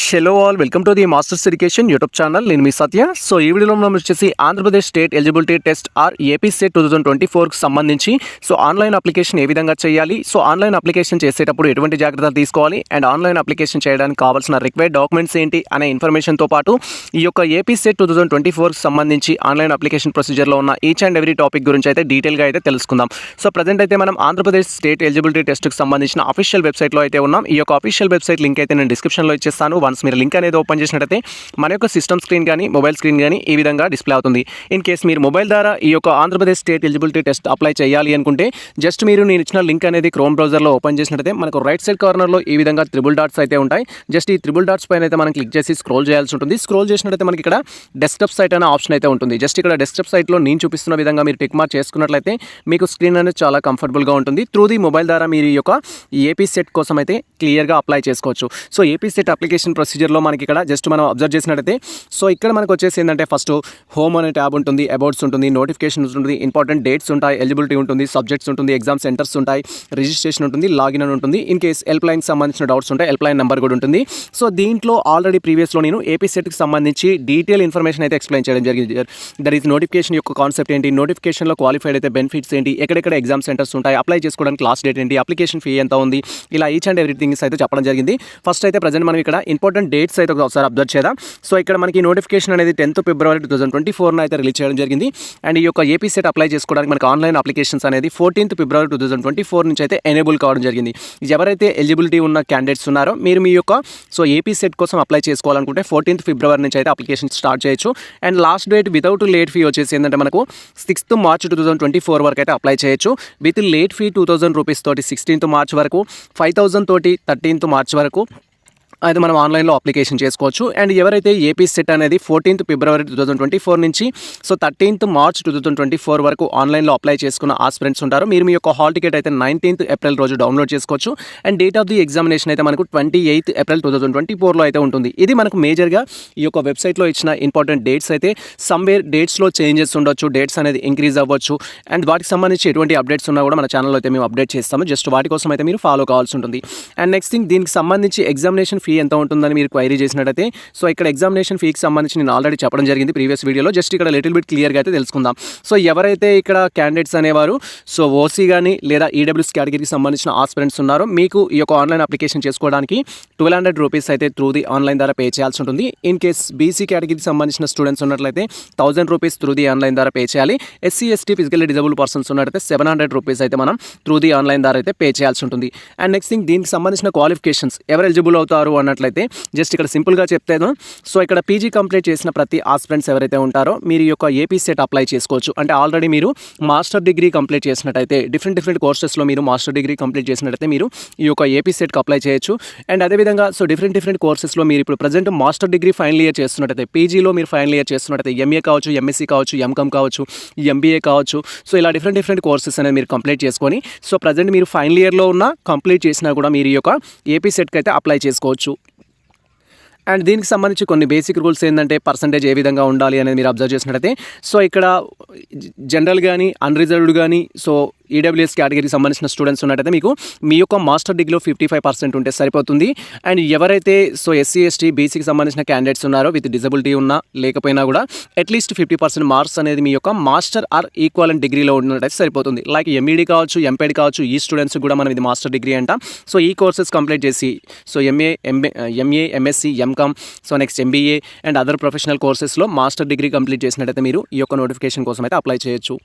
Hello all welcome to the masters education YouTube channel నేను మీ Satya. So ఈ వీడియోలో మనం వచ్చేసి Andhra Pradesh state eligibility test or AP state two thousand twenty ఫోర్కి సంబంధించి సో ఆన్లైన్ అప్లికేషన్ ఏ విధంగా చేయాలి? సో ఆన్లైన్ అప్లికేషన్ చేసేటప్పుడు ఎటువంటి జాగ్రత్తలు తీసుకోవాలి? అండ్ ఆన్లైన్ అప్లికేషన్ చేయడానికి కావాల్సిన రిక్వైర్డ్ డాక్యుమెంట్స్ ఏంటి? అనే ఇన్ఫర్మేషన్తో పాటు ఈ యొక్క AP state two thousand twenty ఫోర్కి సంబంధించి ఆన్లైన్ అప్లికేషన్ ప్రొసీజర్లో ఉన్న ఈచ్ అండ్ ఎవ్రీ టాపిక్ గురించి అయితే డీటెయిల్గా అయితే తెలుసుకుందాం. సో ప్రజెంట్ అయితే మనం ఆంధ్రప్రదేశ్ స్టేట్ ఎలిజిబిలిటీ టెస్ట్కి సంబంధించిన అఫీషియల్ వెబ్సైట్లో అయితే ఉన్నాం. ఈ యొక్క అఫీషియల్ వెబ్సైట్ లింక్ అయితే నేను డిస్క్రిప్షన్లో ఇచ్చేస్తాను. వన్స్ మీరు లింక్ అనేది ఓపెన్ చేసినట్టయితే మన యొక్క సిస్టమ్ స్క్రీన్ కానీ మొబైల్ స్క్రీన్ కానీ ఈ విధంగా డిస్ప్లే అవుతుంది. ఇన్ కేస్ మీరు మొబైల్ ద్వారా ఈ యొక్క Andhra Pradesh state eligibility test apply చేయాలి అనుకుంటే జస్ట్ మీరు నేను ఇచ్చిన లింక్ అనేది క్రోమ్ బ్రౌజర్లో ఓపెన్ చేసినట్టయితే మనకు రైట్ సైడ్ కార్నర్లో ఈ విధంగా త్రిబుల్ డాట్స్ అయితే ఉంటాయి. జస్ట్ ఈ త్రిబుల్ డాట్స్ పైన అయితే మనం క్లిక్ చేసి స్క్రోల్ చేయాల్సి ఉంటుంది. స్క్రోల్ చేసినట్టయితే మనకి ఇక్కడ డెస్క్టాప్ సైట్ అనే ఆప్షన్ అయితే ఉంటుంది. జస్ట్ ఇక్కడ డెస్క్టాప్ సైట్లో నేను చూపిస్తున్న విధంగా మీరు టిక్ మార్క్ చేసుకున్నట్లయితే మీకు స్క్రీన్ అనేది చాలా కంఫర్టబుల్గా ఉంటుంది. త్రూ ది మొబైల్ ద్వారా మీరు ఈ యొక్క ఏపీ సెట్ కోసం అయితే క్లియర్గా అప్లై చేసుకోవచ్చు. సో ఏపీ సెట్ అప్లికేషన్ ప్రొసీజర్లో మనకి ఇక్కడ జస్ట్ మనం అబ్జర్వ్ చేసినట్టయితే సో ఇక్కడ మనకు వచ్చేసి ఏంటంటే ఫస్ట్ హోమ్ అనే ట్యాబ్ ఉంటుంది అబౌట్స్ ఉంటుంది నోటిఫికేషన్స్ ఉంటుంది ఇంపార్టెంట్ డేట్స్ ఉంటాయి ఎలిజిబిలిటీ ఉంటుంది సబ్జెక్ట్స్ ఉంటుంది ఎగ్జామ్ సెంటర్స్ ఉంటాయి రిజిస్ట్రేషన్ ఉంటుంది లాగిన్ అని ఉంటుంది ఇన్ కేస్ హెల్ప్ లైన్కి సంబంధించిన డౌట్స్ ఉంటాయి హెల్ప్ లైన్ నెంబర్ కూడా ఉంటుంది. సో దీంట్లో ఆల్రెడీ ప్రీవియస్లో నేను ఏపీ సెట్కి సంబంధించి డీటెయిల్ ఇన్ఫర్మేషన్ అయితే ఎక్స్ప్లెయిన్ చేయడం జరిగింది. దట్ ఈస్ నోటిఫికేషన్ యొక్క కాన్సెప్ట్ ఏంటి నోటిఫికేషన్లో క్వాలిఫైడ్ అయితే బెనిఫిట్స్ ఏంటి ఎక్కడెక్కడ ఎగ్జామ్ సెంటర్స్ ఉంటాయి అప్లై చేసుకోవడానికి లాస్ట్ డేట్ ఏంటి అప్లికేషన్ ఫీ ఎంత ఉంది ఇలా ఈచ్ అండ్ ఎవ్రీథింగ్స్ అయితే చెప్పడం జరిగింది. ఫస్ట్ అయితే ప్రజెంట్ మనం ఇక్కడ ఇంపార్టెంట్ డేట్స్ అయితే ఒకసారి అబ్జర్వ్ చేద్దాం. సో ఇక్కడ మనకి నోటిఫికేషన్ అనేది tenth February two thousand twenty ఫోర్న అయితే రిలీజ్ చేయడం జరిగింది. అండ్ ఈ యొక్క ఏపీ సెట్ అప్లై చేసుకోవడానికి మనకి ఆన్లైన్ అప్లికేషన్స్ అనేది fourteenth February two thousand twenty four నుంచి అయితే ఎనేబుల్ కావడం జరిగింది. ఎవరైతే ఎలిజిబిలిటీ ఉన్న క్యాండిడేట్స్ ఉన్నారో మీరు మీ యొక్క సో ఏపీ సెట్ కోసం అప్లై చేసుకోవాలనుకుంటే ఫోర్టీన్త్ ఫిబ్రవరి నుంచి అయితే అప్లికేషన్ స్టార్ట్ చేయొచ్చు. And last date without late fee వచ్చేసి ఏంటంటే మనకు sixth March two thousand twenty four వరకు అయితే అప్లై చేయొచ్చు. With late fee two thousand rupees తోటి సిక్స్టీన్త్ మార్చ్ వరకు ఫైవ్ థౌసండ్ తోటి థర్టీన్త్ మార్చ్ వరకు అయితే మనం ఆన్లైన్లో అప్లికేషన్ చేసుకోవచ్చు. అండ్ ఎవరైతే ఏపీ సెట్ అనేది fourteenth February two thousand twenty four నుంచి so thirteenth March two thousand twenty four వరకు ఆన్లైన్లో అప్లై చేసుకున్న ఆస్పిరెంట్స్ ఉంటారు. మీరు మీ యొక్క హాల్ టికెట్ అయితే నైన్టీన్త్ ఏప్రిల్ రోజు డౌన్లోడ్ చేసుకోవచ్చు. And date of the examination అయితే మనకు twenty eighth April two thousand twenty ఫోర్లో అయితే ఉంటుంది. ఇది మనకు మేజర్గా ఈ యొక్క వెబ్సైట్లో ఇచ్చిన ఇంపార్టెంట్ డేట్స్ అయితే సమ్వేర్ డేట్స్లో చేంజెస్ ఉండొచ్చు డేట్స్ అనేది ఇంక్రీజ్ అవ్వచ్చు. అండ్ వాటికి సంబంధించి ఎటువంటి అప్డేట్స్ ఉన్నా కూడా మన ఛానల్లో అయితే మేము అప్డేట్ చేస్తాము. జస్ట్ వాటి కోసం అయితే మీరు ఫాలో కావాల్సి ఉంటుంది. అండ్ నెక్స్ట్ థింగ్ దీనికి సంబంధించి ఎగ్జామినేషన్ ఫీ ఎంత ఉంటుందని మీరు క్వైరీ చేసినట్టయితే సో ఇక్కడ ఎగ్జామినేషన్ ఫీకి సంబంధించి నేను ఆల్రెడీ చెప్పడం జరిగింది ప్రీవియస్ వీడియోలో జస్ట్ ఇక్కడ లిటిల్ బిట్ క్లియర్గా అయితే తెలుసుకుందాం. సో ఎవరైతే ఇక్కడ క్యాండిడేట్స్ అనేవారు సో ఓసీ కానీ లేదా ఈడబ్ల్యూస్ కేటగిరీకి సంబంధించిన ఆస్పిరెంట్స్ ఉన్నారో మీకు ఈ యొక్క ఆన్లైన్ అప్లికేషన్ చేసుకోవడానికి ట్వెల్వ్ హండ్రెడ్ రూపీస్ అయితే త్రూ ది ఆన్లైన్ ద్వారా పే చేయాల్సి ఉంటుంది. ఇన్ కేస్ బీసీ కేటగిరీకి సంబంధించిన స్టూడెంట్స్ ఉన్నట్లయితే thousand rupees through the online ద్వారా పే చేయాలి. SC ST physically disabled persons ఉన్నట్లయితే సెవెన్ హండ్రెడ్ రూపీస్ అయితే మనం త్రూ ది ఆన్లైన్ ద్వారా అయితే పే చేయాల్సి ఉంటుంది. అండ్ నెక్స్ట్ థింగ్ దీనికి సంబంధించిన క్వాలిఫికేషన్స్ ఎవరు ఎలిజిబుల్ అవుతారు అన్నట్లయితే జస్ట్ ఇక్కడ సింపుల్గా చెప్తాను. సో ఇక్కడ పీజీ కంప్లీట్ చేసిన ప్రతి ఆస్పిరెంట్స్ ఎవరైతే ఉంటారో మీరు ఈ యొక్క ఏపీ సెట్ అప్లై చేసుకోవచ్చు. అంటే ఆల్రెడీ మీరు మాస్టర్ డిగ్రీ కంప్లీట్ చేసినట్టయితే డిఫరెంట్ డిఫరెంట్ కోర్సెస్లో మీరు మాస్టర్ డిగ్రీ కంప్లీట్ చేసినట్టయితే మీరు ఈ యొక్క ఏపీ సెట్కి అప్లై చేయొచ్చు. అండ్ అదేవిధంగా సో డిఫరెంట్ డిఫరెంట్ కోర్సెస్లో మీరు ఇప్పుడు present master degree final year చేస్తున్నట్టయితే పీజీలో మీరు ఫైనల్ ఇయర్ చేస్తున్నట్టయితే ఎంఏ కావచ్చు ఎంఎస్సీ కావచ్చు ఎంకమ్ కావచ్చు ఎంబీఏ కావచ్చు సో ఇలా డిఫరెంట్ డిఫరెంట్ కోర్సెస్ అనేది మీరు కంప్లీట్ చేసుకొని సో ప్రజెంట్ మీరు ఫైనల్ ఇయర్లో ఉన్న కంప్లీట్ చేసినా కూడా మీరు ఈ యొక్క ఏపీ సెట్కి అయితే అప్లై చేసుకోవచ్చు. అండ్ దీనికి సంబంధించి కొన్ని బేసిక్ రూల్స్ ఏంటంటే పర్సంటేజ్ ఏ విధంగా ఉండాలి అనేది మీరు అబ్జర్వ్ చేసినట్టయితే సో ఇక్కడ జనరల్ కానీ అన్రిజర్వ్డ్ కానీ సో ఈడబ్ల్యూఎస్ కేటగిరీకి సంబంధించిన స్టూడెంట్స్ ఉన్నట్టయితే మీకు మీ యొక్క మాస్టర్ డిగ్రీలో ఫిఫ్టీ ఫైవ్ పర్సెంట్ ఉంటే సరిపోతుంది. అండ్ ఎవరైతే సో ఎస్సీ ఎస్టీ బీసీకి సంబంధించిన క్యాండిడేట్స్ ఉన్నారో విత్ డిజబిలిటీ ఉన్నా లేకపోయినా కూడా అట్లీస్ట్ ఫిఫ్టీ పర్సెంట్ మార్క్స్ అనేది మీ యొక్క మాస్టర్ ఆర్ ఈక్వల్ డిగ్రీలో ఉన్నట్టయితే సరిపోతుంది. లైక్ ఎంఈడీ కావచ్చు ఎంపీడీ కావచ్చు e ఈ స్టూడెంట్స్ కూడా మనం ఇది మాస్టర్ డిగ్రీ అంట. సో ఈ కోర్సెస్ కంప్లీట్ చేసి so MA MA MA MSc MCom so next MBA and other professional కోర్సెస్లో master degree complete చేసినట్టయితే మీరు ఈ యొక్క నోటిఫికేషన్ కోసం అయితే అప్లై చేయొచ్చు.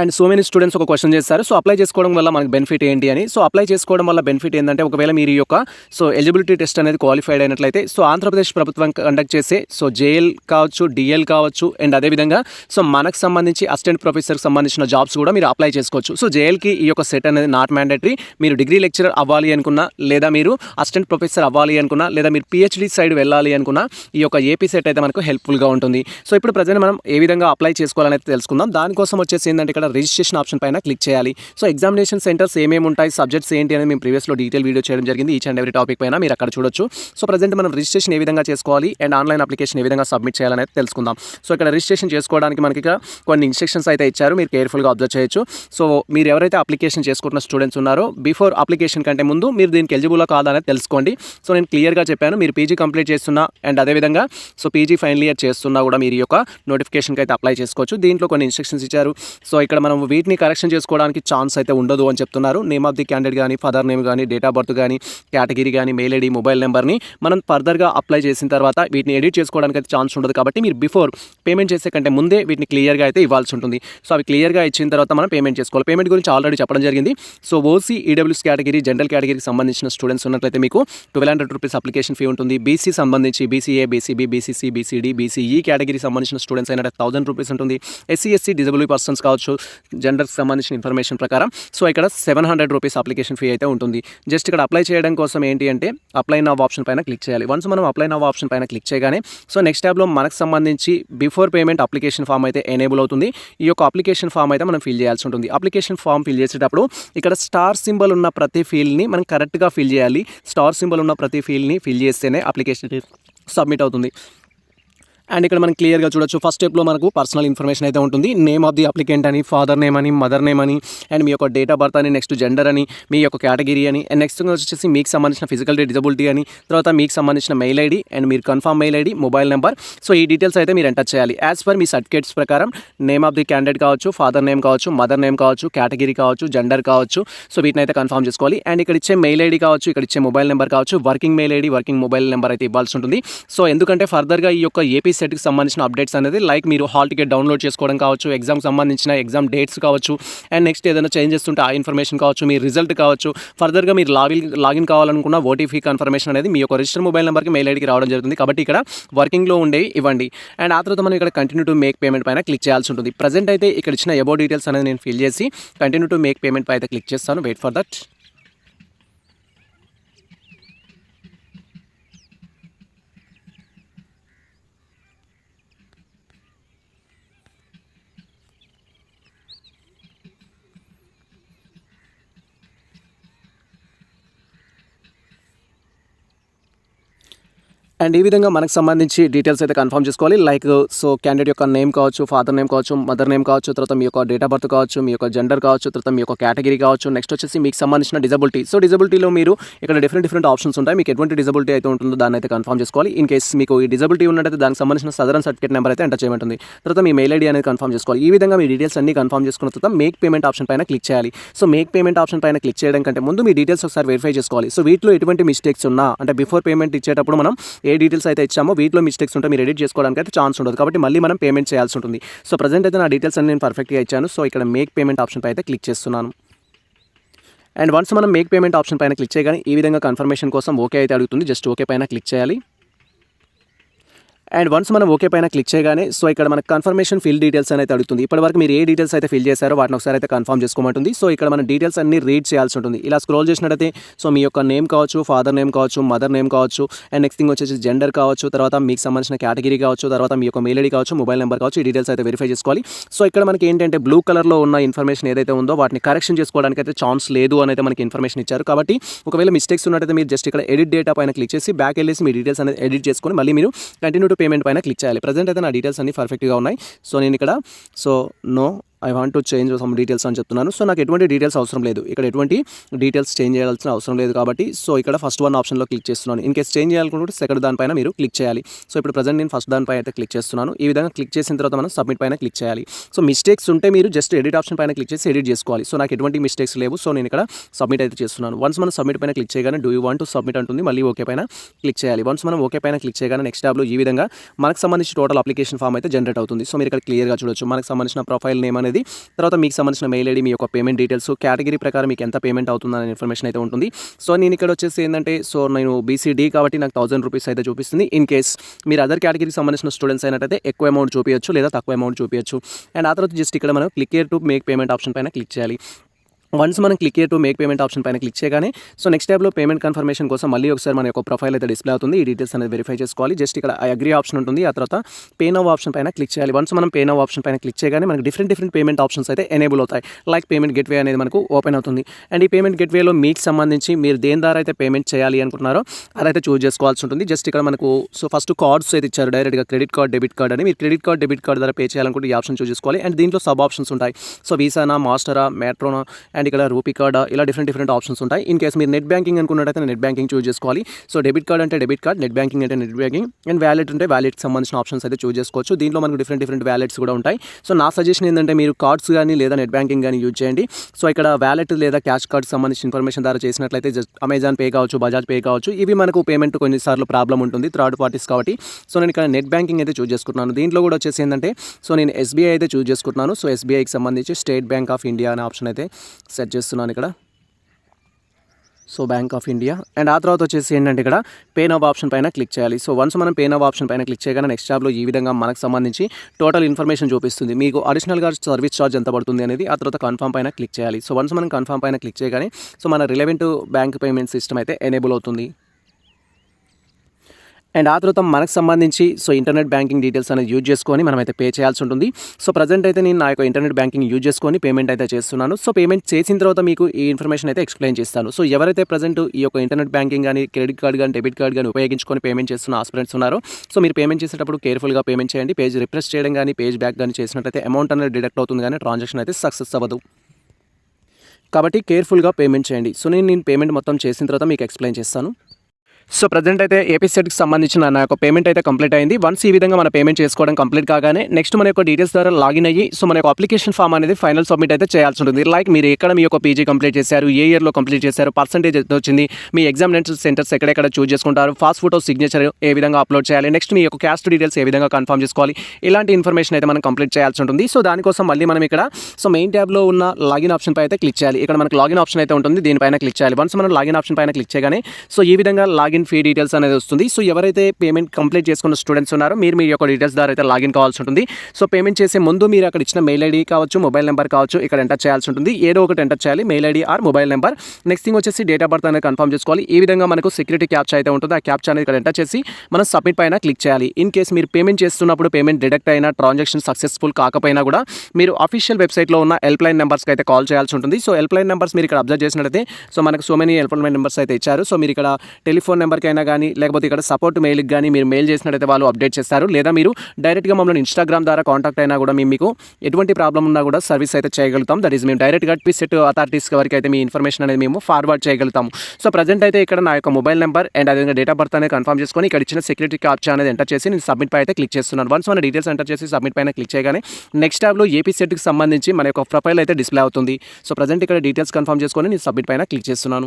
అండ్ సో మెనీ స్టూడెంట్స్ ఒక క్వశ్చన్ చేస్తారు. సో అప్లై చేసుకోవడం వల్ల మనకి బెనిఫిట్ ఏంటి అని? సో అప్లై చేసుకోవడం వల్ల బెనిఫిట్ ఏంటంటే ఒకవేళ మీరు ఈ యొక్క సో ఎలిజిబిలిటీ టెస్ట్ అనేది క్వాలిఫైడ్ అయినట్లయితే సో ఆంధ్రప్రదేశ్ ప్రభుత్వం కండక్ట్ చేసే సో జేఎల్ కావచ్చు డిఎల్ కావచ్చు అండ్ అదేవిధంగా సో మనకు సంబంధించి అసిస్టెంట్ ప్రొఫెసర్కి సంబంధించిన జాబ్స్ కూడా మీరు అప్లై చేసుకోవచ్చు. సో జేఎల్కి ఈ యొక్క సెట్ అనేది నాట్ మ్యాండేటరీ మీరు డిగ్రీ లెక్చరర్ అవ్వాలి అనుకున్నా లేదా మీరు అసిస్టెంట్ ప్రొఫెసర్ అవ్వాలి అనుకున్నా లేదా మీరు పిహెచ్డి సైడ్ వెళ్ళాలి అనుకున్నా ఈ యొక్క ఏపీ సెట్ అయితే మనకు హెల్ప్ఫుల్గా ఉంటుంది. సో ఇప్పుడు ప్రజెంట్ మనం ఏ విధంగా అప్లై చేసుకోవాలని తెలుసుకుందాం. దానికోసం వచ్చేసి ఏంటంటే ఇక్కడ ఇక్కడ రిజిస్ట్రేషన్ ఆప్షన్ పైన క్లిక్ చేయాలి. సో ఎగ్జామినేషన్ సెంటర్స్ ఏమేమి ఉంటాయి సబ్జెక్ట్స్ ఏంటి అనేది మేము ప్రీవియస్లో డీటెయిల్ వీడియో చేయడం జరిగింది. ఈచ్ అండ్ ఎవరీ టాపిక్ పైన మీరు అక్కడ చూడొచ్చు. సో ప్రజెంట్ మనం రిజిస్ట్రేషన్ ఏ విధంగా చేసుకోవాలి అండ్ ఆన్లైన్ అప్లికేషన్ ఏ విధంగా సబ్మిట్ చేయాలనేది తెలుసుకుందాం. సో ఇక్కడ రిజిస్ట్రేషన్ చేసుకోవడానికి మనకి ఇక్కడ కొన్ని ఇన్స్ట్రక్షన్స్ అయితే ఇచ్చారు. మీరు కేర్ఫుల్గా అబ్జర్వ్ చేయొచ్చు. సో మీరు ఎవరైతే అప్లికేషన్ చేసుకుంటున్న స్టూడెంట్స్ ఉన్నారో బిఫోర్ అప్లికేషన్ కంటే ముందు మీరు దీనికి ఎలిజిబుల్ కాదా అనేది తెలుసుకోండి. సో నేను క్లియర్గా చెప్పాను మీరు పీజీ కంప్లీట్ చేస్తున్నా అండ్ అదేవిధంగా సో పీజీ ఫైనల్ ఇయర్ చేస్తున్నా కూడా మీరు ఈ యొక్క నోటిఫికేషన్కి అయితే అప్లై చేసుకోవచ్చు. దీంట్లో కొన్ని ఇన్స్ట్రక్షన్స్ ఇచ్చారు. సో ఇక్కడ ఇక్కడ మనం వీటిని కరెక్షన్ చేసుకోవడానికి ఛాన్స్ అయితే ఉండదు అని చెప్తున్నారు. నేమ్ ఆఫ్ ది క్యాండిడేట్ కానీ ఫాదర్ నేమ్ కానీ డేట్ ఆఫ్ బర్త్ కానీ కేటగిరీ కానీ మెయిల్ ఐడి మొబైల్ నెంబర్ని మనం ఫర్దర్గా అప్లై చేసిన తర్వాత వీటిని ఎడిట్ చేసుకోవడానికి అయితే ఛాన్స్ ఉండదు. కాబట్టి మీరు బిఫోర్ పేమెంట్ చేసే కంటే ముందే వీటిని క్లియర్గా అయితే ఇవ్వాల్సి ఉంటుంది. సో అవి క్లియర్గా ఇచ్చిన తర్వాత మనం పేమెంట్ చేసుకోవాలి. పేమెంట్ గురించి ఆల్రెడీ చెప్పడం జరిగింది. So OC EWS category general కేటగిరీకి సంబంధించిన స్టూడెంట్స్ ఉన్నట్లయితే మీకు twelve hundred rupees application fee ఉంటుంది. బీసీ సంబంధించి BCA BCB BCC BCD BCE category సంబంధించిన స్టూడెంట్స్ అయినట్టు థౌసండ్ రూపీస్ ఉంటుంది. ఎస్సీ ఎస్సీ డిజబుల్ పర్సన్స్ కావచ్చు. జెండర్కి సంబంధించిన ఇన్ఫర్మేషన్ ప్రకారం. సో ఇక్కడ seven hundred rupees application fee అయితే ఉంటుంది. జస్ట్ ఇక్కడ అప్లై చేయడం కోసం ఏంటి అంటే అప్లై నవ్ ఆప్షన్ పైన క్లిక్ చేయాలి. వన్స్ మనం అప్లై నవ్ ఆప్షన్ పైన క్లిక్ చేయగానే సో నెక్స్ట్ ట్యాబ్లో మనకు సంబంధించి బిఫోర్ పేమెంట్ అప్లికేషన్ ఫామ్ అయితే ఎనేబుల్ అవుతుంది. ఈ యొక్క అప్లికేషన్ ఫామ్ అయితే మనం ఫిల్ చేయాల్సి ఉంటుంది. అప్లికేషన్ ఫామ్ ఫిల్ చేసేటప్పుడు ఇక్కడ స్టార్ సింబల్ ఉన్న ప్రతి ఫీల్డ్ని మనం కరెక్ట్గా ఫిల్ చేయాలి. స్టార్ సింబల్ ఉన్న ప్రతి ఫీల్డ్ని ఫిల్ చేస్తేనే అప్లికేషన్ సబ్మిట్ అవుతుంది. అండ్ ఇక్కడ మనం క్లియర్గా చూడొచ్చు. ఫస్ట్ స్టెప్లో మనకు పర్సనల్ ఇన్ఫర్మేషన్ అయితే ఉంటుంది. నేమ్ ఆఫ్ ది అప్లికెంట్ అని ఫాదర్ నేమ్ అని మదర్ నేమ్ అని అండ్ మీ యొక్క డేట్ ఆఫ్ బర్త్ అని నెక్స్ట్ జెండర్ అని మీ యొక్క కేటగిరీ అని అండ్ నెక్స్ట్ వచ్చేసి మీకు సంబంధించిన ఫిజికల్ డిజబిలిటీ అని తర్వాత మీకు సంబంధించిన మెయిల్ ఐడి అండ్ మీరు confirm mail ID mobile number so ఈ డీటెయిల్స్ అయితే మీరు ఎంటర్ చేయాలి. యాజ్ పర్ మీ సర్టిఫికేట్స్ ప్రకారం నేమ్ ఆఫ్ ది క్యాండిడేట్ కావచ్చు ఫాదర్ నేమ్ కావచ్చు మదర్ నేమ్ కావచ్చు కేటగిరీ కావచ్చు జెండర్ కావచ్చు. సో వీటిని అయితే కన్ఫర్మ్ చేసుకోవాలి. అండ్ ఇక్కడ ఇచ్చే మెయిల్ ఐడి కావచ్చు ఇక్కడ ఇచ్చే మొబైల్ నెంబర్ కావచ్చు working mail ID working mobile number అయితే ఇవ్వాల్సి ఉంటుంది. సో ఎందుకంటే ఫర్దర్గా ఈ యొక్క ఏపీ వెబ్సైట్కి సంబంధించిన అప్డేట్స్ అనేది లైక్ మీరు హాల్ టికెట్ డౌన్లోడ్ చేసుకోవడం కావచ్చు ఎగ్జామ్ సంబంధించిన ఎగ్జామ్ డేట్స్ కావచ్చు అండ్ నెక్స్ట్ ఏదైనా చేంజెస్ ఉంటే ఆ ఇన్ఫర్మేషన్ కావచ్చు మీ రిజల్ట్ కావచ్చు. ఫర్దర్గా మీరు లాగిన్ లాగిన్ కావాలనుకున్న ఓటీపీ కన్ఫర్మేషన్ అనేది మీ యొక్క రిజిస్టర్ మొబైల్ నెంబర్కి మెయిల్ ఐడికి రావడం జరుగుతుంది. కాబట్టి ఇక్కడ వర్కింగ్లో ఉండేవి ఇవ్వండి. అండ్ ఆ తర్వాత మనం ఇక్కడ కంటిన్యూ టు మేక్ పేమెంట్ పైన క్లిక్ చేయాల్సి ఉంటుంది. ప్రజెంట్ అయితే ఇక్కడ ఇచ్చిన ఎబో డీటెయిల్స్ అనేది నేను ఫిల్ చేసి కంటిన్యూ టు మేక్ పేమెంట్ పై అయితే క్లిక్ చేస్తాను. వెయిట్ ఫర్ దట్ అండ్ ఈ విధంగా మనకు సంబంధించి డీటెయిల్స్ అయితే కన్ఫర్మ్ చేసుకోవాలి. లైక్ సో క్యాండిడేట్ యొక్క నేమ్ కావచ్చు ఫాదర్ నేమ్ కావచ్చు మదర్ నేమ్ కావచ్చు తర్వాత మీ యొక్క డేట్ ఆఫ్ బర్త్ కావచ్చు మీ యొక్క జెండర్ కావచ్చు తర్వాత మీ యొక్క కేటగిరీ కావచ్చు. నెక్స్ట్ వచ్చేసి మీకు సంబంధించిన డిజబిలిటీ సో డిజబిలిటీలో మీరు ఇక్కడ డిఫరెంట్ డిఫరెంట్ ఆప్షన్స్ ఉంటాయి. మీకు ఎటువంటి డిజబిలిటీ అయితే ఉంటుందో దాన్ని అయితే కన్ఫర్మ్ చేసుకోవాలి. ఇన్ కేస్ మీకు ఈ డిజబిలిటీ ఉన్నట్టయితే దానికి సంబంధించిన సదరన్ సర్టిఫికేట్ నెంబర్ అయితే ఎంటర్ చేయమంటుంది తర్వాత మీ మెయిల్ ఐడి అనేది కన్ఫర్మ్ చేసుకోవాలి. ఈ విధంగా మీ డీటెయిల్స్ అన్ని కన్ఫర్మ్ చేసుకున్న తర్వాత మేక్ పేమెంట్ ఆప్షన్ పైన క్లిక్ చేయాలి. సో మేక్ పేమెంట్ ఆప్షన్ పైన క్లిక్ చేయడం కంటే ముందు మీ డీటెయిల్స్ ఒకసారి వెరిఫై చేసుకోవాలి. సో వీటిలో ఎటువంటి మిస్టేక్స్ ఉన్నా అంటే బిఫోర్ పేమెంట్ ఇచ్చేటప్పుడు మనం ఏ డీటెయిల్స్ అయితే ఇచ్చామో వీటిలో మిస్టేక్స్ ఉంటే మీరు ఎడిట్ చేసుకోవడానికి అయితే ఛాన్స్ ఉండదు. కాబట్టి మళ్ళీ మనం పేమెంట్ చేయాల్సి ఉంటుంది. సో ప్రజెంట్ అయితే నా డీటెయిల్స్ అన్ని నేను పర్ఫెక్ట్గా ఇచ్చాను. సో ఇక్కడ మేక్ పేమెంట్ ఆప్షన్పై అయితే క్లిక్ చేస్తున్నాను. అండ్ వన్స్ మనం మేక్ పేమెంట్ ఆప్షన్ పైన క్లిక్ చేయగానే ఈ విధంగా కన్ఫర్మేషన్ కోసం ఓకే అయితే అడుగుతుంది. జస్ట్ ఓకే పైన క్లిక్ చేయాలి. అండ్ వన్స్ మనం ఓకే పైన క్లిక్ చేయగానే సో ఇక్కడ మనకు కన్ఫర్మేషన్ ఫిల్ డీటెయిల్స్ అనేది అడుగుతుంది. ఇప్పటివరకు మీరు ఏ డీటెయిల్స్ అయితే ఫిల్ చేశారో వాటిని ఒకసారి అయితే కన్ఫర్మ్ చేసుకోమంటుంది. సో ఇక్కడ మన డీటెయిల్స్ అన్ని రీడ్ చేయాల్సి ఉంటుంది. ఇలా స్క్రోల్ చేసినట్టయితే సో మీ యొక్క నేమ్ కావచ్చు ఫాదర్ నేమ్ కావచ్చు మదర్ నేమ్ కావచ్చు అండ్ నెక్స్ట్ థింగ్ వచ్చేసి జెండర్ కావచ్చు తర్వాత మీకు సంబంధించిన కేటగిరీ కావచ్చు తర్వాత మీ యొక్క మెయిల్ ఐడి కావచ్చు మొబైల్ నెంబర్ కావచ్చు ఈ డీటెయిల్స్ అయితే వెరిఫై చేసుకోవాలి. సో ఇక్కడ మనకి ఏంటంటే బ్లూ కలర్లో ఉన్న ఇన్ఫర్మేషన్ ఏదైతే ఉందో వాటిని కరెక్షన్ చేసుకోవడానికి అయితే ఛాన్స్ లేదు అని అయితే మనకి ఇన్ఫర్మేషన్ ఇచ్చారు. కాబట్టి ఒకవేళ మిస్టేక్స్ ఉన్నట్టయితే మీరు జస్ట్ ఇక్కడ ఎడిట్ డేటా పైన క్లిక్ చేసి బ్యాక్ వెళ్ళేసి మీ డీటెయిల్స్ అనేది ఎడిట్ చేసుకొని మళ్ళీ మీరు కంటిన్యూ టు పేమెంట్ పైన క్లిక్ చేయాలి. ప్రజెంట్ అయితే నా డీటెయిల్స్ అన్ని పర్ఫెక్ట్గా ఉన్నాయి. సో నేను ఇక్కడ so no I want to change some details అని చెప్తున్నాను. సో నాకు ఎటువంటి డీటెయిల్స్ అవసరం లేదు. ఇక్కడ ఎటువంటి డీటెయిల్స్ చేంజ్ చేయాల్సిన అవసరం లేదు కాబట్టి సో ఇక్కడ ఫస్ట్ వన్ ఆప్షన్లో క్లిక్ చేస్తున్నాను. ఇన్ కేస్ చేంజ్ చేయాలనుకుంటే సెకండ్ దానిపైన మీరు క్లిక్ చేయాలి. సో ఇప్పుడు ప్రజెంట్ నేను ఫస్ట్ దానిపై అయితే క్లిక్ చేస్తున్నాను. ఈ విధంగా క్లిక్ చేసిన తర్వాత మనం సబ్మిట్ పైన క్లిక్ చేయాలి. సో మిస్టేక్స్ ఉంటే మీరు జస్ట్ ఎడిట్ ఆప్షన్ పైన క్లిక్ చేసి ఎడిట్ చేసుకోవాలి. సో నాకు ఎటువంటి మిస్టేక్స్ లేవు. సో నేను ఇక్కడ సబ్మిట్ అయితే చేస్తున్నాను. వన్స్ మనం సబ్మిట్ పైన క్లిక్ చేయగానే do you want to submit అంటుంది. మళ్ళీ ఓకే పైన క్లిక్ చేయాలి. వన్స్ మనం ఓకే పైన క్లిక్ చేయగానే నెక్స్ట్ ట్యాబ్లో ఈ విధంగా మనకు సంబంధించి టోటల్ అప్లికేషన్ ఫామ్ అయితే జనరేట్ అవుతుంది. సో మీరు ఇక్కడ క్లియర్గా చూడొచ్చు. మనకు సంబంధించిన ప్రొఫైల్ నేమ్ అనేది అనేది. తర్వాత మీకు సంబంధించిన మెయిల్ ఐడి మీ యొక్క పేమెంట్ డీటెయిల్స్ కేటగిరీ ప్రకారం మీకు ఎంత పేమెంట్ అవుతుందనే ఇన్ఫర్మేషన్ అయితే ఉంటుంది. సో నేను ఇక్కడ వచ్చేసి ఏంటంటే సో నేను బీసీడీ కాబట్టి నాకు థౌసండ్ రూపీస్ అయితే చూపిస్తుంది. ఇన్ కేస్ మీరు అదర్ కేటగిరీకి సంబంధించిన స్టూడెంట్స్ అయినట్టయితే ఎక్కువ అమౌంట్ చూపించచ్చు లేదా తక్కువ అమౌంట్ చూపించచ్చు అండ్ ఆ తర్వాత జస్ట్ ఇక్కడ మనం click to make payment option పైన క్లిక్ చేయాలి. వన్స్ మనం click to make payment option పైన క్లిక్ చేయగానే సో నెక్స్ట్ ట్యాబ్లో పేమెంట్ కన్ఫర్మేషన్ కోసం మళ్ళీ ఒకసారి మన యొక్క ప్రొఫైల్ అయితే డిస్ప్లే అవుతుంది. ఈ డీటెయిల్స్ అనేది వెరిఫై చేసుకోవాలి. జస్ట్ ఇక్కడ అగ్రీ ఆప్షన్ ఉంటుంది. ఆ తర్వాత పే నవ్ ఆప్షన్ పైన క్లిక్ చేయాలి. వన్స్ మనం పే నవ్ ఆప్షన్ పైన క్లిక్ చేయగానే మనకి డిఫరెంట్ డిఫరెంట్ పేమెంట్ ఆప్షన్స్ అయితే ఎనేబుల్ అవుతాయి. లైక్ పేమెంట్ గెట్వే అనేది మనకు ఓపెన్ అవుతుంది. అండ్ ఈ పేమెంట్ గెట్వేలో మీకు సంబంధించి మీరు దేని ద్వారా అయితే పేమెంట్ చేయాలి అనుకుంటున్నారో అదైతే చూజ్ చేసుకోవాల్సి ఉంటుంది. జస్ట్ ఇక్కడ మనకు సో ఫస్ట్ కార్డ్స్ అయితే ఇచ్చారు. డైరెక్ట్గా క్రెడిట్ కార్డ్ డెబిట్ కార్డ్ అని. మీరు క్రెడిట్ కార్డ్ డెబిట్ కార్డ్ ద్వారా పే చేయాలనుకుంటే ఈ ఆప్షన్ చూజ్ చేసుకోవాలి. అండ్ దీంట్లో సబ్ ఆప్షన్స్ ఉంటాయి. సో వీసానా మాస్టరా మెట్రోనా అండ్ ఇక్కడ రూపీ కార్డ్ ఇలా డిఫరెంట్ డిఫరెంట్ ఆప్షన్స్ ఉంటాయి. ఇన్ కేసు మీరు నెట్ బ్యాంకింగ్ అనుకున్నట్టయితే నెట్ బ్యాంకింగ్ చూస్ చేసుకోవాలి. సో డెబిట్ కార్డ్ అంటే డెబిట్ కార్డ్ నెట్ బ్యాంకింగ్ అంటే నెట్ బ్యాంకింగ్ అండ్ వ్యాలెట్ అంటే వ్యాలెట్ సంబంధించిన ఆప్షన్స్ అయితే చూస్ చేసుకోవచ్చు. దీంట్లో మనకు డిఫరెంట్ డిఫరెంట్ వ్యాలెట్స్ కూడా ఉంటాయి. సో నా సజెషన్ ఏంటంటే మీరు కార్డ్స్ కానీ లేదా నెట్ బ్యాంకింగ్ కానీ యూజ్ చేయండి. సో ఇక్కడ వ్యాలెట్ లేదా క్యాష్ కార్డ్ సంబంధించిన ఇన్ఫర్మేషన్ ద్వారా చేసినట్లయితే జస్ట్ అమెజాన్ పే కావచ్చు బజాజ్ పే కావచ్చు ఇవి మనకు పేమెంట్ కొన్నిసార్లు ప్రాబ్లం ఉంటుంది థర్డ్ పార్టీస్ కాబట్టి. సో నేను ఇక్కడ నెట్ బ్యాంకింగ్ అయితే చూస్ చేసుకుంటున్నాను. దీంట్లో కూడా వచ్చేసి ఏంటంటే సో నేను ఎస్బీఐ అయితే చూస్ చేసుకుంటున్నాను. సో ఎస్బీఐకి సంబంధించి స్టేట్ బ్యాంక్ ఆఫ్ ఇండియా అనే ఆప్షన్ అయితే సెట్ చేస్తున్నాను ఇక్కడ. So Bank of India and ఆ తర్వాత వచ్చేసి ఏంటంటే ఇక్కడ పే నవ్ ఆప్షన్ పైన క్లిక్ చేయాలి. సో వన్స్ మనం పే నవ్ ఆప్షన్ పైన క్లిక్ చేయగానే నెక్స్ట్ జాబ్లో ఈ విధంగా మనకు సంబంధించి టోటల్ ఇన్ఫర్మేషన్ చూపిస్తుంది. మీకు అడిషనల్గా సర్వీస్ ఛార్జ్ ఎంత పడుతుంది అనేది ఆ తర్వాత కన్ఫర్మ్ పైన క్లిక్ చేయాలి. సో వన్స్ మనం కన్ఫర్మ్ పైన క్లిక్ చేయగానే సో మన రిలవెంట్ బ్యాంక్ పేమెంట్ సిస్టమ్ అయితే ఎనేబుల్ అవుతుంది. అండ్ ఆ తర్వాత మనకు సంబంధించి సో ఇంటర్నెట్ బ్యాంకింగ్ డీటెయిల్స్ అనేది యూజ్ చేసుకొని మనం అయితే పే చేయాల్సి ఉంటుంది. సో ప్రజెంట్ అయితే నేను నా యొక్క ఇంటర్నెట్ బ్యాంకింగ్ యూజ్ చేసుకొని పేమెంట్ అయితే చేస్తున్నాను. సో పేమెంట్ చేసిన తర్వాత మీకు ఈ ఇన్ఫర్మేషన్ అయితే ఎక్స్ప్లెయిన్ చేస్తాను. సో ఎవరైతే ప్రజెంట్ ఈ యొక్క ఇంటర్నెట్ బ్యాంకింగ్ కానీ క్రెడిట్ కార్డ్ కానీ డెబిట్ కార్డ్ కానీ ఉపయోగించుకొని పేమెంట్ చేస్తున్న ఆస్పిరెంట్స్ ఉన్నారో సో మీరు పేమెంట్ చేసేటప్పుడు కేర్ఫుల్గా పేమెంట్ చేయండి. పేజ్ రిప్రెస్ చేయడం కానీ పేజ్ బ్యాక్ కానీ చేసినట్టయితే అమౌంట్ అనేది డిడక్ట్ అవుతుంది కానీ ట్రాన్సాక్షన్ అయితే సక్సెస్ అవ్వదు. కాబట్టి కేర్ఫుల్గా పేమెంట్ చేయండి. సో నేను నేను పేమెంట్ మొత్తం చేసిన తర్వాత మీకు ఎక్స్ప్లెయిన్ చేస్తాను. సో ప్రజెంట్ అయితే ఏపీ సెట్కి సంబంధించిన నా యొక్క పేమెంట్ అయితే కంప్లీట్ అయింది. వన్స్ ఈ విధంగా మన పేమెంట్ చేసుకోవడం కంప్లీట్ కాగానే నెక్స్ట్ మన యొక్క డీటెయిల్స్ ద్వారా లాగిన్ అయ్యి సో మన యొక్క అప్లికేషన్ ఫామ్ అనేది ఫైనల్ సబ్మిట్ అయితే చేయాల్సి ఉంటుంది. లైక్ మీరు ఎక్కడ మీ యొక్క పీజీ కంప్లీట్ చేశారు ఏ ఇయర్లో కంప్లీట్ చేశారు పర్సంటేజ్ ఎంత వచ్చింది మీ ఎగ్జామినేషన్ సెంటర్స్ ఎక్కడెక్కడ చూజ్ చేసుకుంటారు ఫాస్ట్ ఫోటో సిగ్నేచర్ ఏ విధంగా అప్లోడ్ చేయాలి నెక్స్ట్ మీ యొక్క క్యాస్ట్ డీటెయిల్స్ ఏ విధంగా కన్ఫర్మ్ చేసుకోవాలి ఇలాంటి ఇన్ఫర్మేషన్ అయితే మనం కంప్లీట్ చేయాల్సి ఉంటుంది. సో దానికోసం మళ్ళీ మనం ఇక్కడ సో మెయిన్ ట్యాబ్లో ఉన్న లాగిన్ ఆప్షన్ పై అయితే క్లిక్ చేయాలి. ఇక్కడ మనకు లాగిన్ ఆప్షన్ అయితే ఉంటుంది దీనిపైన క్లిక్ చేయాలి. వన్స్ మనం లాగిన్ ఆప్షన్ పైన క్లిక్ చేయగానే సో ఈ విధంగా లాగిన్ ఫీ డీటెయిల్స్ అనేది వస్తుంది. సో ఎవరైతే పేమెంట్ కంప్లీట్ చేసుకున్న స్టూడెంట్స్ ఉన్నారో మీరు మీ యొక్క డీటెయిల్స్ ద్వారా అయితే లాగిన్ కావాల్సి ఉంటుంది. సో పేమెంట్ చేసే ముందు మీరు అక్కడ ఇచ్చిన మెయిల్ ఐడి కావచ్చు మొబైల్ నెంబర్ కావచ్చు ఇక్కడ ఎంటర్ చేయాల్సి ఉంటుంది. ఏదో ఒకటి ఎంటర్ చేయాలి mail ID or mobile number. Next thing వచ్చేసి డేట్ ఆఫ్ బర్త్ అనేది కన్ఫర్మ్ చేసుకోవాలి. ఈ విధంగా మనకు సెక్యూరిటీ క్యాప్చా అయితే ఉంటుంది. ఆ క్యాప్చా అనేది ఇక్కడ ఎంటర్ చేసి మనం సబ్మిట్ పైన క్లిక్ చేయాలి. ఇన్ కేస్ మీరు పేమెంట్ చేస్తున్నప్పుడు పేమెంట్ డిడక్ట్ అయినా ట్రాన్సాక్షన్ సక్సెస్ఫుల్ కాకపోయినా కూడా మీరు అఫీషియల్ వెబ్సైట్లో ఉన్న హెల్ప్ లైన్ నెంబర్స్కి అయితే కాల్ చేయాల్సి ఉంటుంది. సో హెల్ప్ లైన్ నెంబర్స్ మీరు ఇక్కడ అబ్జర్వ్ చేసినట్లయితే సో మనకు so many help line numbers అయితే ఇచ్చారు. సో మీరు ఇక్కడ టెలిఫోన్ నెంబర్కి అయినా కానీ లేకపోతే ఇక్కడ సపోర్ట్ మెయిల్కి కానీ మీరు మెయిల్ చేసినట్టయితే వాళ్ళు అప్డేట్ చేస్తారు. లేదా మీరు డైరెక్ట్గా మమ్మల్ని ఇన్స్టాగ్రామ్ ద్వారా కాంటాక్ట్ అయినా కూడా మేము మీకు ఎటువంటి ప్రాబ్లం ఉన్నా కూడా సర్వీస్ అయితే చేయగలుగుతాం. దట్ ఈస్ మేము డైరెక్ట్గా సెట్ అథారిటీస్ వరకు అయితే మీ ఇన్ఫర్మేషన్ అనేది మేము ఫార్వర్డ్ చేయగలుగుతాము. సో ప్రజెంట్ అయితే ఇక్కడ నా యొక్క మొబైల్ నెంబర్ అండ్ అదేవిధంగా డేట్ ఆఫ్ బర్త్ అనేది కన్ఫర్మ్ చేసుకొని ఇక్కడ ఇచ్చిన సెక్యూరిటీ క్యాప్చా అనేది ఎంటర్ చేసి నేను సబ్మిట్ పై అయితే క్లిక్ చేస్తున్నాను. వన్స్ మన డీటెయిల్స్ ఎంటర్ చేసి సబ్మిట్ పైన క్లిక్ చేయగానే నెక్స్ట్ ట్యాబ్లో ఏపీ సెట్కి సంబంధించి మన యొక్క ప్రొఫైల్ అయితే డిస్ప్లే అవుతుంది. సో ప్రజెంట్ ఇక్కడ డీటెయిల్స్ కన్ఫర్మ్ చేసుకొని నేను సబ్మిట్ పైన క్లిక్ చేస్తున్నాను.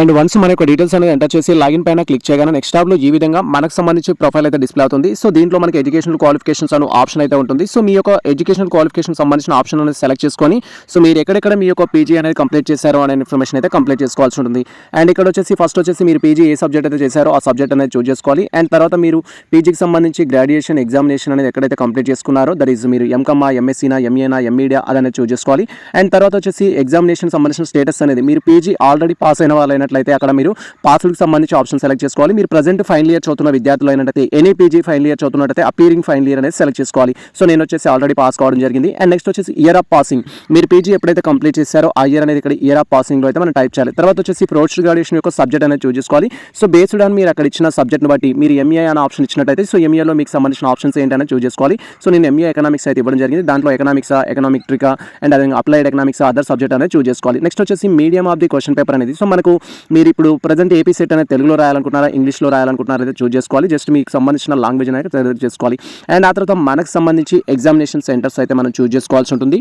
అండ్ వన్స్ మన యొక్క డీటెయిల్స్ అనేది ఎంటర్ చేసి లాగిన్ పైన క్లిక్ చేయగానే నెక్స్ట్ ట్యాబ్లో ఈ విధంగా మనకు సంబంధించి ప్రొఫైల్ అయితే డిస్ప్లే అవుతుంది. సో దీంట్లో మనకి ఎడ్యుకేషనల్ క్వాలిఫికేషన్స్ అనే ఆప్షన్ అయితే ఉంటుంది. సో మీ యొక్క ఎడ్యుకేషనల్ క్వాలిఫికేషన్ సంబంధించిన ఆప్షన్ అనేది సెలెక్ట్ చేసుకొని సో మీరు ఎక్కడెక్కడ మీ యొక్క పీజీ అనేది కంప్లీట్ చేశారో అనే ఇన్ఫర్మేషన్ అయితే కంప్లీట్ చేసుకోవాల్సి ఉంటుంది. అండ్ ఇక్కడ వచ్చేసి ఫస్ట్ వచ్చేసి మీరు పీజీ ఏ సబ్జెక్ట్ అయితే చేశారో ఆ సబ్జెక్ట్ అనేది చూస్ చేసుకోవాలి. అండ్ తర్వాత మీరు పీజీకి సంబంధించి గ్రాడ్యుయేషన్ ఎగ్జామినేషన్ అనేది ఎక్కడైతే కంప్లీట్ చేసుకున్నారో దట్ ఈస్ మీరు ఎంకమ్మా ఎంఎస్సీనా ఎంఏనా ఎంఈడియా అదనేది చూస్ చేసుకోవాలి. అండ్ తర్వాత వచ్చేసి ఎగ్జామినేషన్ సంబంధించిన స్టేటస్ అనేది మీరు పీజీ ఆల్రెడీ పాస్ అయిన వాళ్ళు అయినట్లయితే అక్కడ మీరు పాస్కి సంబంధించి ఆప్షన్ సెలెక్ట్ చేసుకోవాలి. మీరు ప్రజెంట్ ఫైనల్ ఇయర్ చదువుతున్న విద్యార్థులు అయినట్టయితే ఎన్ఏపీజీ ఫైనల్ ఇయర్ చదువుతున్నట్టయితే అపీరింగ్ ఫైనల్ ఇయర్ అనేది సెలెక్ట్ చేసుకోవాలి. సో నేను వచ్చేసి ఆల్రెడీ పాస్ కావడం జరిగింది. అండ్ నెక్స్ట్ వచ్చేసి ఇయర్ ఆఫ్ పాసింగ్ మీరు పీజీ ఎప్పుడైతే కంప్లీట్ చేశారో ఆ ఇయర్ అనేది ఇక్కడ ఇయర్ ఆఫ్ పాసింగ్లో అయితే మనం టైప్ చేయాలి. తర్వాత వచ్చేసి పోస్ట్ గ్రాడ్యుయేషన్ యొక్క సబ్జెక్ట్ అనేది చూస్ చేసుకోవాలి. సో బేస్డ్ ఆన్ మీరు అక్కడ ఇచ్చిన సబ్జెక్ట్ని బట్టి మీరు ఎంఏ అనే ఆప్షన్ ఇచ్చినట్టయితే సో ఎంఏలో మీకు సంబంధించిన ఆప్షన్స్ ఏంటనే చూస్ చేసుకోవాలి. సో నేను ఎంఏ ఎకనామిక్స్ అయితే ఇవ్వడం జరిగింది. దాంట్లో ఎకనామిక్స్ ఎకనామిక్ ట్రికా అండ్ అదే అప్లైడ్ ఎకనామిక్స్ అదర్ సబ్జెక్ట్ అనేది చూస్ చేసుకోవాలి. నెక్స్ట్ వచ్చేసి medium of the question paper అనేది. సో మనకు మీరు ఇప్పుడు ప్రజెంట్ ఏపీ సెట్ అనేది తెలుగులో రాయాలనుకుంటున్నారా? ఇంగ్లీష్లో రాయాలనుకుంటున్నారా అయితే చూస్ చేసుకోవాలి. జస్ట్ మీకు సంబంధించిన లాంగ్వేజ్ అనేది సెలెక్ట్ చేసుకోవాలి అండ్ ఆ తర్వాత మనకు సంబంధించి ఎగ్జామినేషన్ సెంటర్స్ అయితే మనం చూజ్ చేసుకోవాల్సి ఉంటుంది.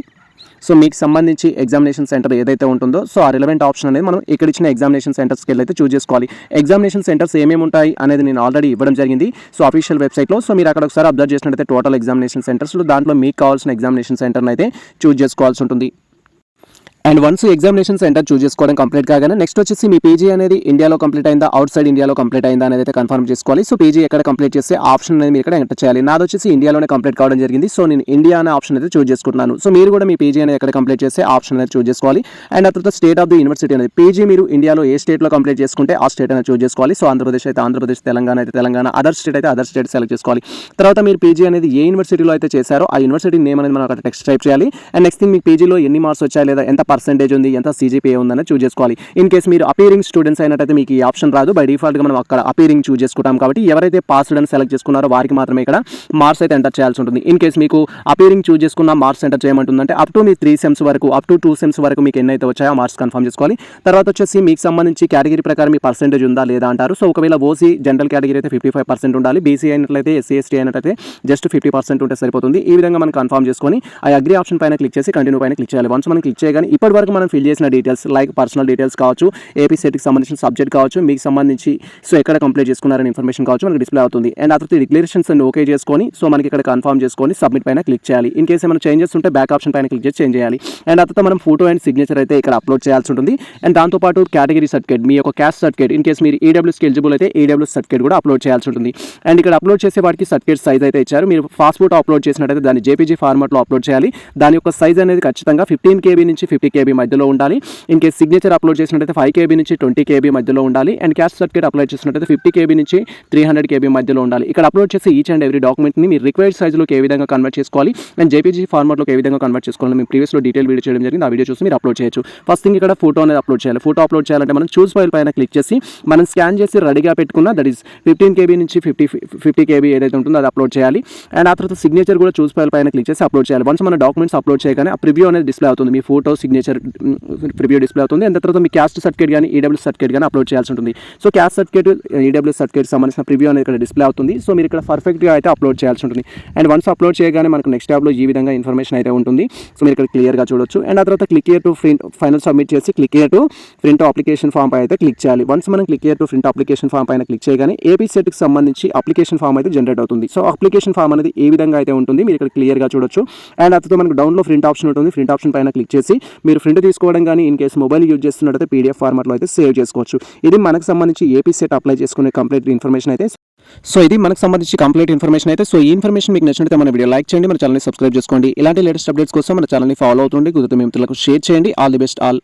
సో మీకు సంబంధించి ఎగ్జామినేషన్ సెంటర్ ఏదైతే ఉంటుందో సో ఆ రిలవెంట్ ఆప్షన్ అనేది మనం ఇక్కడ ఇచ్చిన ఎగ్జామినేషన్ సెంటర్స్కి వెళ్ళి అయితే చూస్ చేసుకోవాలి. ఎగ్జామినేషన్ సెంటర్స్ ఏమేమి ఉంటాయి అనేది నేను ఆల్రెడీ ఇవ్వడం జరిగింది. సో అఫీషియల్ వెబ్సైట్లో సో మీరు అక్కడ ఒకసారి అబ్జర్వ్ చేసినట్టయితే టోటల్ ఎగ్జామినేషన్ సెంటర్స్లో దాంట్లో మీకు కావాల్సిన ఎగ్జామినేషన్ సెంటర్ని అయితే చూజ్ చేసుకోవాల్సి ఉంటుంది. And once examination centre choose చేసుకోవడం కంప్లీట్ కాగానే నెక్స్ట్ వచ్చేసి మీ పీజీ అనేది ఇండియాలో కంప్లీట్ అయిందా? అవుట్ సైడ్ ఇండియాలో కంప్లీట్ అయిందా? అనేది అయితే కన్ఫర్మ్ చేసుకోవాలి. సో పీజీ ఎక్కడ కంప్లీట్ చేస్తే ఆప్షన్ అనేది మీరు ఇక్కడ ఎంటర్ చేయాలి. నాది వచ్చేసి ఇండియాలోనే కంప్లీట్ కావడం జరిగింది. సో నేను ఇండియా అనే ఆప్షన్ అయితే చూస్ చేసుకుంటున్నాను. సో మీరు కూడా మీ పీజీ అనేది ఎక్కడ కంప్లీట్ చేస్తే ఆప్షన్ అనేది చూస్ చేసుకోవాలి. అండ్ ఆ తర్వాత స్టేట్ ఆఫ్ ది యూనివర్సిటీ అనేది పీజీ మీరు ఇండియాలో ఏ స్టేట్లో కంప్లీట్ చేసుకుంటే ఆ స్టేట్ అనేది చూస్ చేసుకోవాలి. సో ఆంధ్రప్రదేశ్ అయితే ఆంధ్రప్రదేశ్ తెలంగాణ అయితే తెలంగాణ అదర్ స్టేట్ అయితే అదర్ స్టేట్ సెలెక్ట్ చేసుకోవాలి. తర్వాత మీరు పీజీ అనేది ఏ యూనివర్సిటీలో అయితే చేశారో ఆ యూనివర్సిటీ నేమ్ అనేది మనం అక్కడ టెక్స్ట్ టైప్ చేయాలి. అండ్ నెక్స్ట్ థింగ్ మీకు పీజీలో ఎన్ని మార్క్స్ వచ్చాయి లేదా ఎంత పర్సెంటేజ్ ఉంది ఎంత సీజీపీఏ ఉందని చూస్ చేసుకోవాలి. ఇన్ కేస్ మీరు అపీరింగ్ స్టూడెంట్స్ అయినట్టయితే మీకు ఈ ఆప్షన్ రాదు. బై డిఫాల్ట్గా మనం అక్కడ అపీరింగ్ చూస్ చేసుకుంటాం కాబట్టి ఎవరైతే పాస్డ్ అని సెలెక్ట్ చేసుకున్నారో వారికి మాత్రమే ఇక్కడ మార్క్స్ అయితే ఎంటర్ చేయాల్సి ఉంటుంది. ఇన్ కేస్ మీకు అపీరింగ్ చూస్ చేసుకున్న మార్క్స్ ఎంటర్ చేయమంటుందంటే అప్ టు మీ త్రీ సెమ్స్ వరకు అప్ టు టూ సెమ్స్ వరకు మీకు ఎన్నైతే వచ్చాయో మార్క్స్ కన్ఫర్మ్ చేసుకోవాలి. తర్వాత వచ్చేసి మీకు సంబంధించి కేటగిరీ ప్రకారం మీ పర్సెంటేజ్ ఉందా లేదా అంటారు. సో ఒకవేళ ఓసీ జనరల్ కేటగిరీ అయితే ఫిఫ్టీ ఫైవ్ పర్సెంట్ ఉండాలి. బీసీ అయినట్లయితే ఎస్సీ ఎస్టీ అయినట్లయితే జస్ట్ ఫిఫ్టీ పర్సెంట్ ఉంటే సరిపోతుంది. ఈ విధంగా మనం కన్ఫర్మ్ చేసుకొని ఆ అగ్రి ఆప్షన్ పైన క్లిక్ చేసి కంటిన్యూ పైన క్లిక్ చేయాలి. వన్స్ మనం క్లిక్ చేయగానే ఇప్పటి వరకు మనం ఫిల్ చేసిన డీటెయిల్స్ లైక్ పర్సనల్ డీటెయిల్స్ కావచ్చు ఏపీ సెట్కి సంబంధించిన సబ్జెక్ట్ కావచ్చు మీకు సంబంధించి సో ఎక్కడ కంప్లీట్ చేసుకున్నారని ఇన్ఫర్మేషన్ కావచ్చు మనకి డిస్ప్లే అవుతుంది. అండ్ ఆ తర్వాత డిక్లరేషన్స్ అండ్ ఓకే చేసుకొని సో మనకి ఇక్కడ కన్ఫర్మ్ చేసుకొని సబ్మిట్ పైన క్లిక్ చేయాలి. ఇన్ కేసు ఏమైనా చేంజెస్ ఉంటే బ్యాక్ ఆప్షన్ పైన క్లిక్ చేసి చేంజ్ చేయాలి. అండ్ ఆ తర్వాత మనం ఫోటో అండ్ సిగ్నేచర్ అయితే ఇక్కడ అప్లోడ్ చేయాల్సి ఉంటుంది. అండ్ దాంతోపాటు కేటగిరీ సర్టిఫికేట్ మీ యొక్క క్యాస్ట్ సర్టిఫికేట్ ఇన్ కేసు మీరు ఈడబ్ల్యూస్కి ఎలిజిబుల్ అయితే ఈడబ్ల్యూస్ సర్టిఫికేట్ కూడా అప్లోడ్ చేయాల్సి ఉంటుంది. అండ్ ఇక్కడ అప్లోడ్ చేసే వాటికి సర్టిఫికేట్ సైజ్ అయితే ఇచ్చారు. మీరు పాస్పోర్ట్ అప్లోడ్ చేసినట్టయితే దాన్ని జేపీజీ ఫార్మాట్లో అప్లోడ్ చేయాలి. దాని యొక్క సైజ్ అనేది ఖచ్చితంగా ఫిఫ్టీన్ కేబీ నుంచి ఫిఫ్టీ కేబీ మధ్యలో ఉండాలి. ఇన్ కేసు సిగ్నేచర్ అప్లోడ్ చేసినట్టయితే ఫైవ్ కేబీ నుంచి ట్వంటీ కేబీ మధ్యలో ఉండాలి. అండ్ క్యాస్ట్ సర్టిఫికేట్ అప్లోడ్ చేసినట్టయితే ఫిఫ్టీ కేబీ నుంచి త్రీ హండ్రెడ్ కేబీ మధ్యలో ఉండాలి. ఇక్కడ అప్లోడ్ చేసే ఈచ్ అండ్ ఎవ్రీ డాక్యుమెంట్ని మీరు రిక్వైర్డ్ సైజులోకి ఏ విధంగా కన్వర్ట్ చేసుకోవాలి? అండ్ జేపీజీ ఫార్మాట్లోకి ఏ విధంగా కన్వర్ట్ చేసుకోవాలి మేము ప్రీవియస్లో డీటెయిల్ వీడియో చేయడం జరిగింది. ఆ వీడియో చూసి మీరు అప్లోడ్ చేయొచ్చు. ఫస్ట్ థింగ్ ఇక్కడ ఫోటో అనేది అప్లోడ్ చేయాలి. ఫోటో అప్లోడ్ చేయాలంటే మనం చూస్ ఫైల్ పైన క్లిక్ చేసి మనం స్కాన్ చేసి రెడీగా పెట్టుకున్న దట్ ఈస్ ఫిఫ్టీన్ కేబీ నుంచి ఫిఫ్టీ ఫిఫ్టీ కేబీ ఏదైతే ఉంటుందో అది అప్లోడ్ చేయాలి. అండ్ ఆ తర్వాత సిగ్నేచర్ కూడా చూస్ ఫైల్ పైన క్లిక్ చేసి అప్లోడ్ చేయాలి. వన్స్ మన డాక్యుమెంట్స్ అప్లోడ్ చేయగానే ఆ ప్రివ్యూ అనేది డిస్ప్లే అవుతుంది. మీ photo signature preview display mm, అవుతుంది. అండ్ తర్వాత మీ క్యాస్ట్ సర్టిఫికేట్ కానీ ఈడబ్ల్యూ సర్టిఫికేట్ కానీ అప్లోడ్ చేయాల్సి ఉంటుంది. So caste certificate EWS certificate సంబంధించిన ప్రివ్యూ అనేది ఇక్కడ డిస్ప్లే అవుతుంది. సో మీరు ఇక్కడ పర్ఫెక్ట్గా అయితే అప్లోడ్ చేయాల్సి ఉంటుంది. అండ్ వన్స్ అప్లోడ్ చేయగానే మనకు నెక్స్ట్ ట్యాబ్లో ఈ విధంగా ఇన్ఫర్మేషన్ అయితే ఉంటుంది. సో మీరు ఇక్కడ క్లియర్గా చూడొచ్చు. అండ్ ఆ తర్వాత click here to print final submit చేసి click here to print application form పై అయితే క్లిక్ చేయాలి. వన్స్ మనం click here to print application form పైన క్లిక్ చేయగానే ఏపీ సెట్కి సంబంధించి అప్లికేషన్ ఫామ్ అయితే జనరేట్ అవుతుంది. సో అప్లికేషన్ ఫామ్ అనేది ఏ విధంగా అయితే ఉంటుంది మీరు ఇక్కడ క్లియర్గా చూడొచ్చు. అండ్ అతతో మనకు డౌన్లో ప్రింట్ ఆప్షన్ ఉంటుంది. ప్రింట్ ఆప్షన్ పైన క్లిక్ చేసి మీరు ప్రింట్ తీసుకోవడం కానీ ఇన్ కేసు మొబైల్ యూజ్ చేస్తున్నట్టయితే పీడిఎఫ్ ఫార్మాట్లో అయితే సేవ్ చేసుకోవచ్చు. ఇది మనకు సంబంధించి ఏపీ సెట్ అప్లై చేసుకునే కంప్లీట్ ఇన్ఫర్మేషన్ అయితే. సో ఇది మనకు సంబంధించి కంప్లీట్ ఇన్ఫర్మేషన్ అయితే. సో ఈ ఇన్ఫర్మేషన్ మీకు నచ్చినట్లయితే మన వీడియో లైక్ చేయండి మన ఛానల్ని సబ్స్క్రైబ్ చేసుకోండి. ఇలాంటి లేటెస్ట్ అప్డేట్స్ కోసం మన ఛానల్ని ఫాలో అవుతుంది కుదిరితే మిత్రులకు షేర్ చేయండి. All the best all